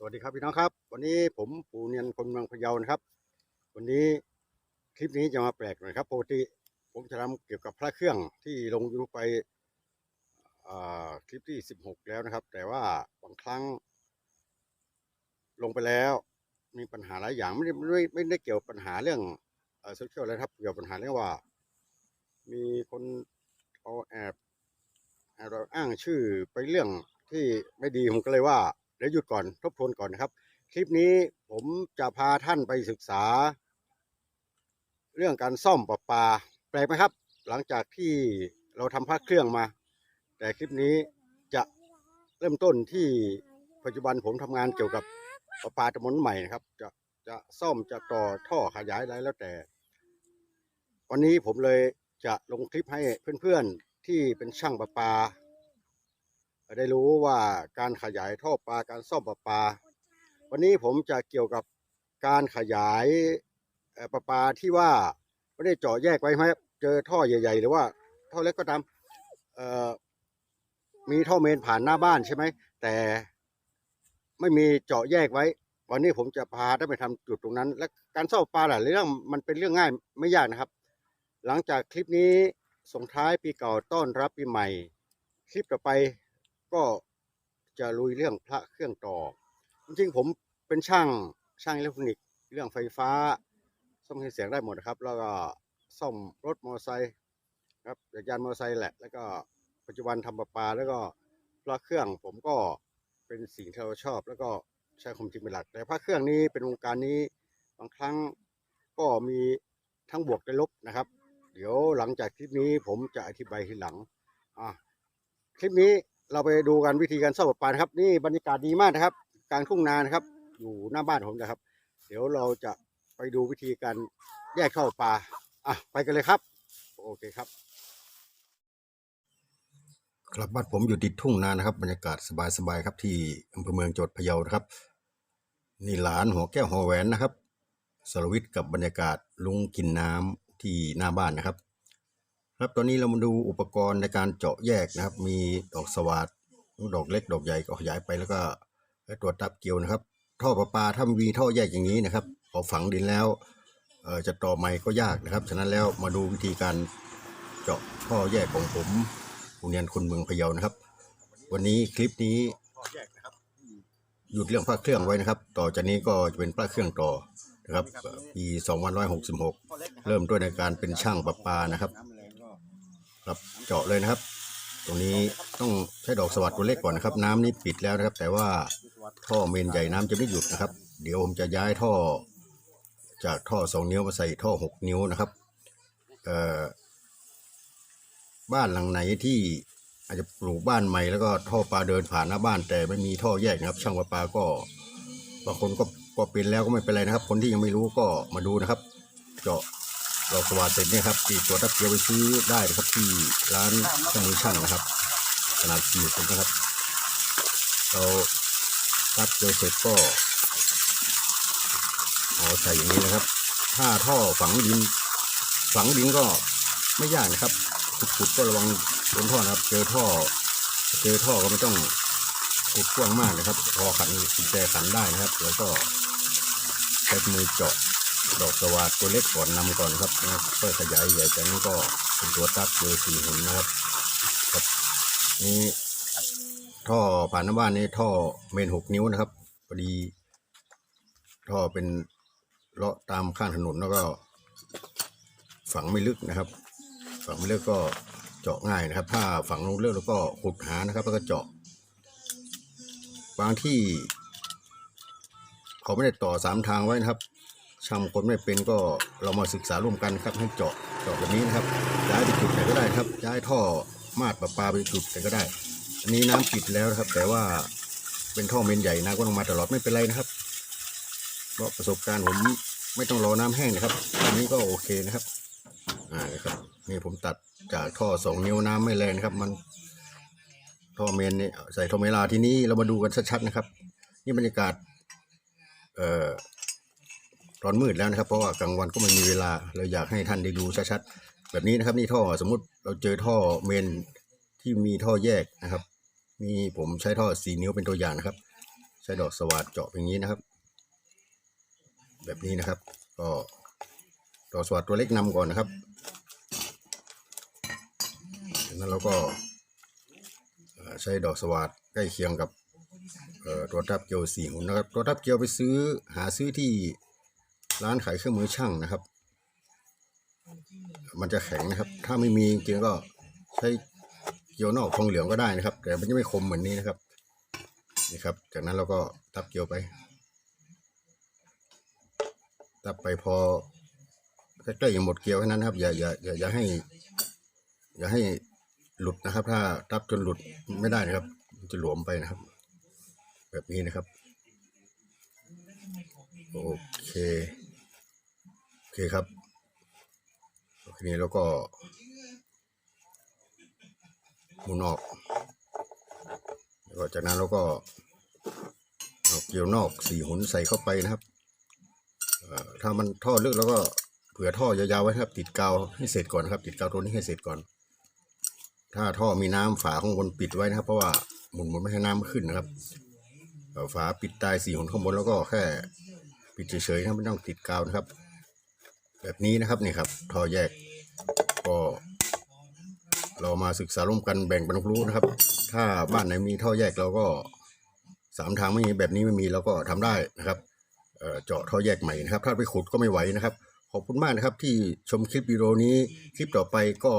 สวัสดีครับพี่น้องครับ วันนี้ผมปูเนียนคนเมืองพะเยานะครับ วันนี้คลิปนี้จะมาแปลกหน่อยครับปกติผมจะทำเกี่ยวกับพระเครื่องที่ลงยูทูบไปคลิปที่สิบหกแล้วนะครับ แต่ว่าบางครั้ง ลงไปแล้ว มีปัญหาหลายอย่างไม่ได้ไม่ไม่ได้เกี่ยวกับปัญหาเรื่องโซเชียลเลยครับเกี่ยวกับปัญหาเรื่องว่า มีคนเอาแอบแอบอ้างชื่อไปเรื่องที่ไม่ดีผมก็เลยว่า เดี๋ยวหยุดก่อนทบทวนก่อนนะครับ คลิปนี้ผมจะพาท่านไปศึกษา เรื่องการซ่อมประปา แปลกไหมครับ หลังจากที่เราทำพระเครื่องมา แต่คลิปนี้จะเริ่มต้นที่ปัจจุบันผมทำงานเกี่ยวกับประปาตำบลใหม่นะครับ จะจะซ่อมจะต่อท่อขยายอะไรแล้วแต่ วันนี้ผมเลยจะลงคลิปให้เพื่อนๆที่เป็นช่างประปา ได้รู้ว่าการขยายท่อปลาการซ่อมประปา วันนี้ผมจะเกี่ยวกับการขยายประปาที่ว่าไม่ได้เจาะแยกไว้ไหมเจอท่อใหญ่ ๆ หรือว่าท่อเล็กก็ตามมีท่อเมนผ่านหน้าบ้านใช่ไหมแต่ไม่มีเจาะแยกไว้ วันนี้ผมจะพาได้ไปทำจุดตรงนั้น และการซ่อมประปาหลายเรื่องมันเป็นเรื่องง่ายไม่ยากนะครับ หลังจากคลิปนี้ส่งท้ายปีเก่าต้อนรับปีใหม่ คลิปต่อไป ก็จะลุยเรื่องพระเครื่องต่อ จริงๆผมเป็นช่างช่างอิเล็กทรอนิกส์เรื่องไฟฟ้าซ่อมเครื่องเสียงได้หมดนะครับ แล้วก็ซ่อมรถมอเตอร์ไซค์ครับจักรยานมอเตอร์ไซค์แหละ แล้วก็ปัจจุบันทำประปา แล้วก็พระเครื่องผมก็เป็นสิ่งที่เราชอบ แล้วก็ใช้ความจริงเป็นหลัก แต่พระเครื่องนี้เป็นวงการนี้บางครั้งก็มีทั้งบวกและลบนะครับ เดี๋ยวหลังจากคลิปนี้ผมจะอธิบายทีหลังอะคลิปนี้ เราไปดูกันวิธีการซ่อมประปานะครับ นี่บรรยากาศดีมากนะครับ กลางทุ่งนานะครับ อยู่หน้าบ้านผมนะครับ เดี๋ยวเราจะไปดูวิธีการแยกเข้าปลาอะไปกันเลยครับ โอเคครับ ครับบ้านผมอยู่ติดทุ่งนานะครับ บรรยากาศสบายๆครับ ที่อำเภอเมืองจังหวัดพะเยานะครับ นี่หลานหัวแก้วหัวแหวนนะครับสรวิทย์กับบรรยากาศลุงกินน้ำที่หน้าบ้านนะครับ ครับตอนนี้เรามาดูอุปกรณ์ในการเจาะแยกนะครับ มีดอกสวาดดอกเล็กดอกใหญ่ก็ขยายไปแล้วก็ตัวตับเกลียวนะครับ ท่อประปาถ้ามีท่อแยกอย่างนี้นะครับพอฝังดินแล้วจะต่อใหม่ก็ยากนะครับ ฉะนั้นแล้วมาดูวิธีการเจาะท่อแยกของผมผู้เรียนคนเมืองพะเยานะครับ วันนี้คลิปนี้หยุดเรื่องพระเครื่องไว้นะครับ ต่อจากนี้ก็จะเป็นพระเครื่องต่อนะครับปี 2566 เริ่มด้วยในการเป็นช่างประปานะครับ รับเจาะเลยนะครับ ตรงนี้ต้องใช้ดอกสวัสดตัวเล็กก่อนนะครับ น้ำนี้ปิดแล้วนะครับ แต่ว่าท่อเมนใหญ่น้ำจะไม่หยุดนะครับ เดี๋ยวผมจะย้ายท่อ จากท่อสองนิ้วมาใส่ท่อหกนิ้วนะครับเอ่อบ้านหลังไหนที่อาจจะปลูกบ้านใหม่แล้วก็ท่อปลาเดินผ่านหน้าบ้าน แต่ไม่มีท่อแยกนะครับ ช่างประปาก็บางคนก็ก็เป็นแล้วก็ไม่เป็นไรนะครับ คนที่ยังไม่รู้ก็มาดูนะครับ เจาะ ดอกสวัสดเสร็จเนี่ยครับตีตัวตับเกียวไปซื้อได้นะครับที่ร้านเครื่องมือช่างนะครับขนาดสี่คนนะครับเราตับเกียวเสร็จก็เอาใส่อย่างนี้นะครับ ถ้าท่อฝังดิน ฝังดินก็ไม่ยากนะครับขุดๆก็ระวังโดนท่อนะครับ เจอท่อ เจอท่อก็ไม่ต้องขุดกว้างมากนะครับ พอขันกุญแจขันได้นะครับ แล้วก็ใช้มือเจาะ ดอกสวัสดตัวเล็กก่อนนำก่อนครับเพื่อขยายใหญ่จากนี้ก็เป็นตัวตักเบอร์สี่หุ่นนะครับครับนี่ท่อผ่านหน้าบ้านนี่ท่อเมนหกนิ้วนะครับพอดี ท่อเป็นเลาะตามข้างถนนแล้วก็ ฝังไม่ลึกนะครับ ฝังไม่ลึกก็เจาะง่ายนะครับ ถ้าฝังลงลึกแล้วก็ขุดหานะครับ แล้วก็เจาะบางที่ เขาไม่ได้ต่อสามทางไว้นะครับ ช่างคนไม่เป็นก็เรามาศึกษาร่วมกันครับให้เจาะเจาะแบบนี้นะครับย้ายไปจุดไหนก็ได้ครับย้ายท่อมาดประปาไปจุดไหนก็ได้ อันนี้น้ำปิดแล้วนะครับ แต่ว่าเป็นท่อเมนใหญ่น้ำก็ลงมาตลอดไม่เป็นไรนะครับเพราะประสบการณ์ผมไม่ต้องรอน้ำแห้งนะครับ อันนี้ก็โอเคนะครับอ่านะครับนี่ผมตัดจากท่อสองนิ้วน้ำไม่แรงนะครับ มันท่อเมนนี่ใส่ท่อเมลาที่นี้เรามาดูกันชัดๆนะครับ นี่บรรยากาศ เอ่อ ตอนมืดแล้วนะครับ เพราะว่ากลางวันก็ไม่มีเวลาเราอยากให้ท่านได้ดูชัดๆแบบนี้นะครับนี่ท่อสมมุติเราเจอท่อเมนที่มีท่อแยกนะครับ มีผมใช้ท่อสีนิ้วเป็นตัวอย่างนะครับ ใช้ดอกสวัสดเจาะอย่างนี้นะครับ แบบนี้นะครับ ก็ดอกสวัสดตัวเล็กนำก่อนนะครับจากนั้นเราก็ใช้ดอกสวัสดใกล้เคียงกับตัวทับเกลียวสี่หุ่นนะครับ ตัวทับเกลียวไปซื้อหาซื้อที่ ร้านขายเครื่องมือช่างนะครับ มันจะแข็งนะครับ ถ้าไม่มีจริงๆก็ใช้เกลียวนอกทองเหลืองก็ได้นะครับ แต่มันจะไม่คมเหมือนนี้นะครับนี่ครับ จากนั้นเราก็ทับเกลียวไปทับไปพอใกล้ๆอย่างหมดเกลียวแค่นั้นนะครับ อย่าอย่าอย่าอย่าให้ อย่าให้หลุดนะครับ ถ้าทับจนหลุดไม่ได้นะครับมันจะหลวมไปนะครับ แบบนี้นะครับ โอเคโอ เคครับทีนี้เราก็หมุนออกแล้วก็จากนั้นเราก็เอาเกลียวนอกสี่หุนใส่เข้าไปนะครับถ้ามันท่อลึกแล้วก็เผื่อท่อยาวๆไว้ครับ ติดกาวให้เสร็จก่อนครับ ติดกาวตัวนี้ให้เสร็จก่อน ถ้าท่อมีน้ำฝาข้างบนปิดไว้นะครับ เพราะว่าหมุนหมุนไม่ให้น้ำขึ้นนะครับฝาปิดตายสี่หุนข้างบนแล้วก็แค่ ปิดเฉยๆนะครับไม่ต้องติดกาวนะครับ แบบนี้นะครับนี่ครับท่อแยก ก็ เรามาศึกษาร่วมกันแบ่งปันความรู้นะครับ ถ้าบ้านไหนมีท่อแยกเราก็สามทางไม่มีแบบนี้ไม่มีเราก็ทำได้นะครับเจาะท่อแยกใหม่นะครับ ถ้าไปขุดก็ไม่ไหวนะครับ ขอบคุณมากนะครับ ที่ชมคลิปวิดีโอนี้คลิปต่อไปก็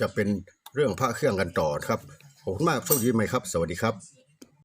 จะเป็นเรื่องพระเครื่องกันต่อครับขอบคุณมากโชคดีไหมครับ สวัสดีครับ